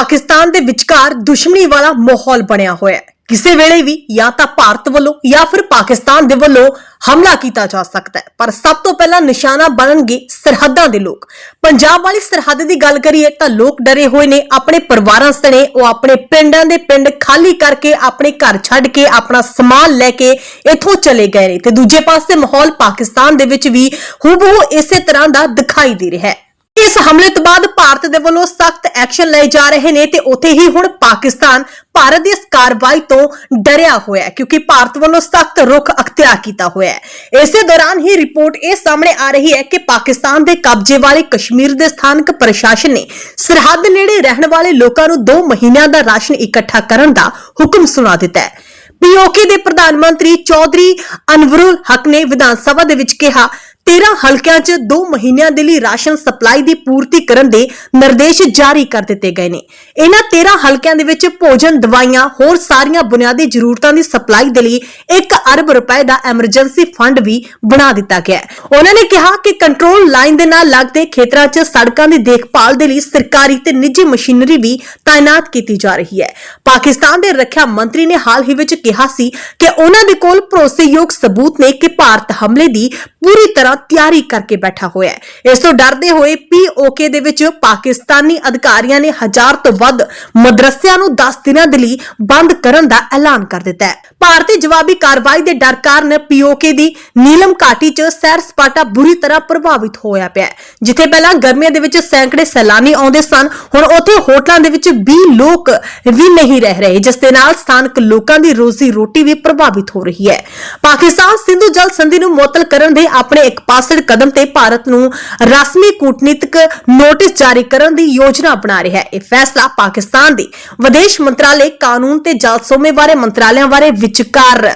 ਪਾਕਿਸਤਾਨ ਦੇ ਵਿਚਕਾਰ ਦੁਸ਼ਮਣੀ ਵਾਲਾ ਮਾਹੌਲ ਬਣਿਆ ਹੋਇਆ ਹੈ। ਕਿਸੇ ਵੇਲੇ ਵੀ ਜਾਂ ਤਾਂ ਭਾਰਤ ਵੱਲੋਂ ਜਾਂ ਫਿਰ ਪਾਕਿਸਤਾਨ ਦੇ ਵੱਲੋਂ ਹਮਲਾ ਕੀਤਾ ਜਾ ਸਕਦਾ ਹੈ। ਪਰ ਸਭ ਤੋਂ ਪਹਿਲਾਂ ਨਿਸ਼ਾਨਾ ਬਣਨਗੇ ਸਰਹੱਦਾਂ ਦੇ ਲੋਕ। ਪੰਜਾਬ ਵਾਲੀ ਸਰਹੱਦ ਦੀ ਗੱਲ ਕਰੀਏ ਤਾਂ ਲੋਕ ਡਰੇ ਹੋਏ ਨੇ ਆਪਣੇ ਪਰਿਵਾਰਾਂ ਸਣੇ, ਉਹ ਆਪਣੇ ਪਿੰਡਾਂ ਦੇ ਪਿੰਡ ਖਾਲੀ ਕਰਕੇ ਆਪਣੇ ਘਰ ਛੱਡ ਕੇ ਆਪਣਾ ਸਮਾਨ ਲੈ ਕੇ ਇੱਥੋਂ ਚਲੇ ਗਏ ਨੇ ਤੇ ਦੂਜੇ ਪਾਸੇ ਮਾਹੌਲ ਪਾਕਿਸਤਾਨ ਦੇ ਵਿੱਚ ਵੀ ਹੂਬਹੂ ਇਸੇ ਤਰ੍ਹਾਂ ਦਾ ਦਿਖਾਈ ਦੇ ਰਿਹਾ ਹੈ। ਇਸ ਹਮਲੇ ਤੋਂ ਬਾਅਦ ਭਾਰਤ ਦੇ ਵੱਲੋਂ ਸਖਤ ਐਕਸ਼ਨ ਲਏ ਜਾ ਰਹੇ ਨੇ ਤੇ ਉੱਥੇ ਹੀ ਹੁਣ ਪਾਕਿਸਤਾਨ ਭਾਰਤ ਦੀ ਇਸ ਕਾਰਵਾਈ ਤੋਂ ਡਰਿਆ ਹੋਇਆ ਹੈ, ਕਿਉਂਕਿ ਭਾਰਤ ਵੱਲੋਂ ਸਖਤ ਰੁਖ ਅਖਤਿਆਰ ਕੀਤਾ ਹੋਇਆ ਹੈ। ਇਸੇ ਦੌਰਾਨ ਹੀ ਰਿਪੋਰਟ ਇਹ ਸਾਹਮਣੇ ਆ ਰਹੀ ਹੈ ਕਿ ਪਾਕਿਸਤਾਨ ਦੇ ਕਬਜ਼ੇ ਵਾਲੇ ਕਸ਼ਮੀਰ ਦੇ ਸਥਾਨਕ ਪ੍ਰਸ਼ਾਸਨ ਨੇ ਸਰਹੱਦ ਨੇੜੇ ਰਹਿਣ ਵਾਲੇ ਲੋਕਾਂ ਨੂੰ 2 ਮਹੀਨਿਆਂ ਦਾ ਰਾਸ਼ਨ ਇਕੱਠਾ ਕਰਨ ਦਾ ਹੁਕਮ ਸੁਣਾ ਦਿੱਤਾ ਹੈ। ਪੀਓਕੇ ਦੇ ਪ੍ਰਧਾਨ ਮੰਤਰੀ ਚੌਧਰੀ ਅਨਵਰੁਲ ਹਕ ਨੇ ਵਿਧਾਨ ਸਭਾ ਦੇ ਵਿੱਚ ਕਿਹਾ 13 ਹਲਕਿਆਂ 'ਚ 2 ਮਹੀਨਿਆਂ ਦੇ ਲਈ ਰਾਸ਼ਨ ਸਪਲਾਈ ਦੀ ਪੂਰਤੀ ਕਰਨ ਦੇ ਨਿਰਦੇਸ਼ ਜਾਰੀ ਕਰ ਦਿੱਤੇ ਗਏ ਨੇ। ਇਹਨਾਂ 13 ਹਲਕਿਆਂ ਦੇ ਵਿੱਚ ਭੋਜਨ, ਦਵਾਈਆਂ, ਹੋਰ ਸਾਰੀਆਂ ਬੁਨਿਆਦੀ ਜ਼ਰੂਰਤਾਂ ਦੀ ਸਪਲਾਈ ਦੇ ਲਈ 1 ਅਰਬ ਰੁਪਏ ਦਾ ਐਮਰਜੈਂਸੀ ਫੰਡ ਵੀ ਬਣਾ ਦਿੱਤਾ ਗਿਆ ਹੈ। ਉਹਨਾਂ ਨੇ ਕਿਹਾ ਕਿ ਕੰਟਰੋਲ ਲਾਈਨ ਦੇ ਨਾਲ ਲੱਗਦੇ ਖੇਤਰਾਂ 'ਚ ਸੜਕਾਂ ਦੀ ਦੇਖਭਾਲ ਦੇ ਲਈ ਸਰਕਾਰੀ ਤੇ ਨਿੱਜੀ ਮਸ਼ੀਨਰੀ ਵੀ ਤਾਇਨਾਤ ਕੀਤੀ ਜਾ ਰਹੀ ਹੈ। ਪਾਕਿਸਤਾਨ ਦੇ ਰੱਖਿਆ ਮੰਤਰੀ ਨੇ ਹਾਲ ਹੀ ਵਿੱਚ ਕਿਹਾ ਸੀ ਕਿ ਉਹਨਾਂ ਦੇ ਕੋਲ ਭਰੋਸੇਯੋਗ ਸਬੂਤ ਨੇ ਕਿ ਭਾਰਤ ਹਮਲੇ ਦੀ ਪੂਰੀ ਤਰ੍ਹਾਂ ਤਿਆਰੀ ਕਰਕੇ ਬੈਠਾ ਹੋਇਆ ਹੈ। ਇਸ ਤੋਂ ਡਰਦੇ ਹੋਏ ਪੀਓਕੇ ਦੇ ਵਿੱਚ ਪਾਕਿਸਤਾਨੀ ਅਧਿਕਾਰੀਆਂ ਨੇ ਹਜ਼ਾਰ ਤੋਂ ਵੱਧ ਮਦਰਸਿਆਂ ਨੂੰ 10 ਦਿਨਾਂ ਦੇ ਲਈ ਬੰਦ ਕਰਨ ਦਾ ਐਲਾਨ ਕਰ ਦਿੱਤਾ ਹੈ। ਭਾਰਤੀ ਜਵਾਬੀ ਕਾਰਵਾਈ ਦੇ ਡਰ ਕਾਰਨ ਪੀਓਕੇ ਦੀ ਨੀਲਮ ਘਾਟੀ 'ਚ ਸੈਰ ਸਪਾਟਾ ਬੁਰੀ ਤਰ੍ਹਾਂ ਪ੍ਰਭਾਵਿਤ ਹੋਇਆ ਪਿਆ ਜਿੱਥੇ ਪਹਿਲਾਂ ਗਰਮੀਆਂ ਦੇ ਵਿੱਚ ਸੈਂਕੜੇ ਸੈਲਾਨੀ ਆਉਂਦੇ ਸਨ, ਹੁਣ ਉੱਥੇ ਹੋਟਲਾਂ ਦੇ ਵਿੱਚ 20 ਲੋਕ ਵੀ ਨਹੀਂ ਰਹਿ ਰਹੇ, ਜਿਸ ਦੇ ਨਾਲ ਸਥਾਨਕ ਲੋਕਾਂ ਦੀ ਰੋਜ਼ੀ ਰੋਟੀ ਵੀ ਪ੍ਰਭਾਵਿਤ ਹੋ ਰਹੀ ਹੈ। ਪਾਕਿਸਤਾਨ ਸਿੰਧੂ ਜਲ ਸੰਧੀ ਨੂੰ ਮੁਅੱਤਲ ਕਰਨ ਦੇ ਆਪਣੇ ਇੱਕ ਪਾਸੜ ਕਦਮ ਤੇ ਭਾਰਤ ਨੂੰ ਰਸਮੀ ਕੂਟਨੀਤਿਕ ਨੋਟਿਸ ਜਾਰੀ ਕਰਨ ਦੀ ਯੋਜਨਾ ਬਣਾ ਰਿਹਾ ਹੈ। ਇਹ ਫੈਸਲਾ ਪਾਕਿਸਤਾਨ ਦੇ ਵਿਦੇਸ਼ ਮੰਤਰਾਲੇ ਕਾਨੂੰਨ ਤੇ ਜਲਸੋਮੇ ਬਾਰੇ ਮੰਤਰਾਲਿਆਂ ਬਾਰੇ ਵਿਚਕਾਰ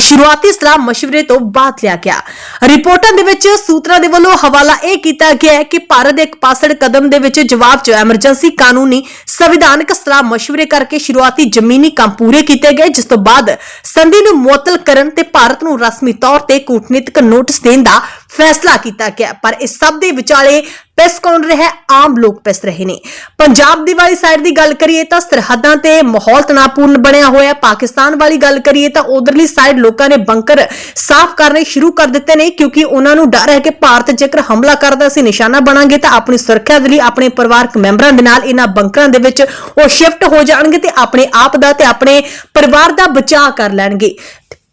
ਸ਼ੁਰੂਆਤੀ ਸਲਾਹ مشਵਰੇ ਤੋਂ ਬਾਅਦ ਲਿਆ ਗਿਆ। ਰਿਪੋਰਟਾਂ ਦੇ ਵਿੱਚ ਸੂਤਰਾਂ ਦੇ ਵੱਲੋਂ ਹਵਾਲਾ ਇਹ ਕੀਤਾ ਗਿਆ ਹੈ ਕਿ ਭਾਰਤ ਦੇ ਇੱਕ ਪਾਸੜ ਕਦਮ ਦੇ ਵਿੱਚ ਜਵਾਬ ਚ ਐਮਰਜੈਂਸੀ ਕਾਨੂੰਨੀ ਸੰਵਿਧਾਨਕ ਸਲਾਹ مشਵਰੇ ਕਰਕੇ ਸ਼ੁਰੂਆਤੀ ਜ਼ਮੀਨੀ ਕੰਮ ਪੂਰੇ ਕੀਤੇ ਗਏ, ਜਿਸ ਤੋਂ ਬਾਅਦ ਸੰਧੀ ਨੂੰ ਮੁਅਤਲ ਕਰਨ ਤੇ ਭਾਰਤ ਨੂੰ ਰਸਮੀ ਤੌਰ ਤੇ ਕੂਟਨੀਤਿਕ ਨੋਟਿਸ ਦੇਣ ਦਾ ਫੈਸਲਾ ਕੀਤਾ ਗਿਆ, ਪਰ ਇਸ ਸਭ ਦੇ ਵਿਚਾਲੇ ਪਿਸ ਕੌਣ ਰਿਹਾ, ਆਮ ਲੋਕ ਪਿਸ ਰਹੇ ਨੇ। ਪੰਜਾਬ ਦੀ ਵਾਲੀ ਸਾਈਡ ਦੀ ਗੱਲ ਕਰੀਏ ਤਾਂ ਸਰਹੱਦਾਂ ਤੇ ਮਾਹੌਲ ਤਣਾਪੂਰਨ ਬਣਿਆ ਹੋਇਆ, ਪਾਕਿਸਤਾਨ ਵਾਲੀ ਗੱਲ ਕਰੀਏ ਤਾਂ ਉਧਰਲੀ ਸਾਈਡ ਲੋਕਾਂ ਨੇ ਬੰਕਰ ਸਾਫ਼ ਕਰਨੇ ਸ਼ੁਰੂ ਕਰ ਦਿੱਤੇ ਨੇ, ਕਿਉਂਕਿ ਉਹਨਾਂ ਨੂੰ ਡਰ ਹੈ ਕਿ ਭਾਰਤ ਜੇਕਰ ਹਮਲਾ ਕਰਦਾ ਸੀ ਨਿਸ਼ਾਨਾ ਬਣਾਂਗੇ ਤਾਂ ਆਪਣੀ ਸੁਰੱਖਿਆ ਦੇ ਲਈ ਆਪਣੇ ਪਰਿਵਾਰਕ ਮੈਂਬਰਾਂ ਦੇ ਨਾਲ ਇਹਨਾਂ ਬੰਕਰਾਂ ਦੇ ਵਿੱਚ ਉਹ ਸ਼ਿਫਟ ਹੋ ਜਾਣਗੇ ਤੇ ਆਪਣੇ ਆਪ ਦਾ ਤੇ ਆਪਣੇ ਪਰਿਵਾਰ ਦਾ ਬਚਾਅ ਕਰ ਲੈਣਗੇ।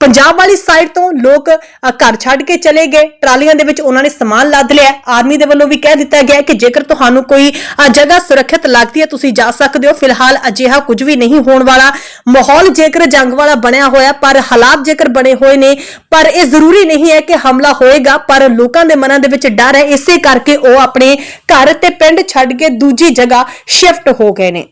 ਪੰਜਾਬ ਵਾਲੀ ਸਾਈਡ ਤੋਂ ਲੋਕ ਘਰ ਛੱਡ ਕੇ ਚਲੇ ਗਏ। ਟਰਾਲੀਆਂ ਦੇ ਵਿੱਚ ਉਹਨਾਂ ਨੇ ਸਮਾਨ ਲੱਦ ਲਿਆ। ਆਰਮੀ ਦੇ ਵੱਲੋਂ ਵੀ ਕਹਿ ਦਿੱਤਾ ਗਿਆ ਕਿ ਜੇਕਰ ਤੁਹਾਨੂੰ ਕੋਈ ਜਗ੍ਹਾ ਸੁਰੱਖਿਅਤ ਲੱਗਦੀ ਹੈ, ਤੁਸੀਂ ਜਾ ਸਕਦੇ ਹੋ। ਫਿਲਹਾਲ ਅਜਿਹਾ ਕੁਝ ਵੀ ਨਹੀਂ ਹੋਣ ਵਾਲਾ। ਮਾਹੌਲ ਜੇਕਰ ਜੰਗ ਵਾਲਾ ਬਣਿਆ ਹੋਇਆ, ਪਰ ਹਾਲਾਤ ਜੇਕਰ ਬਣੇ ਹੋਏ ਨੇ, ਪਰ ਇਹ ਜ਼ਰੂਰੀ ਨਹੀਂ ਹੈ ਕਿ ਹਮਲਾ ਹੋਏਗਾ, ਪਰ ਲੋਕਾਂ ਦੇ ਮਨਾਂ ਦੇ ਵਿੱਚ ਡਰ ਹੈ। ਇਸੇ ਕਰਕੇ ਉਹ ਆਪਣੇ ਘਰ ਤੇ ਪਿੰਡ ਛੱਡ ਕੇ ਦੂਜੀ ਜਗ੍ਹਾ ਸ਼ਿਫਟ ਹੋ ਗਏ ਨੇ।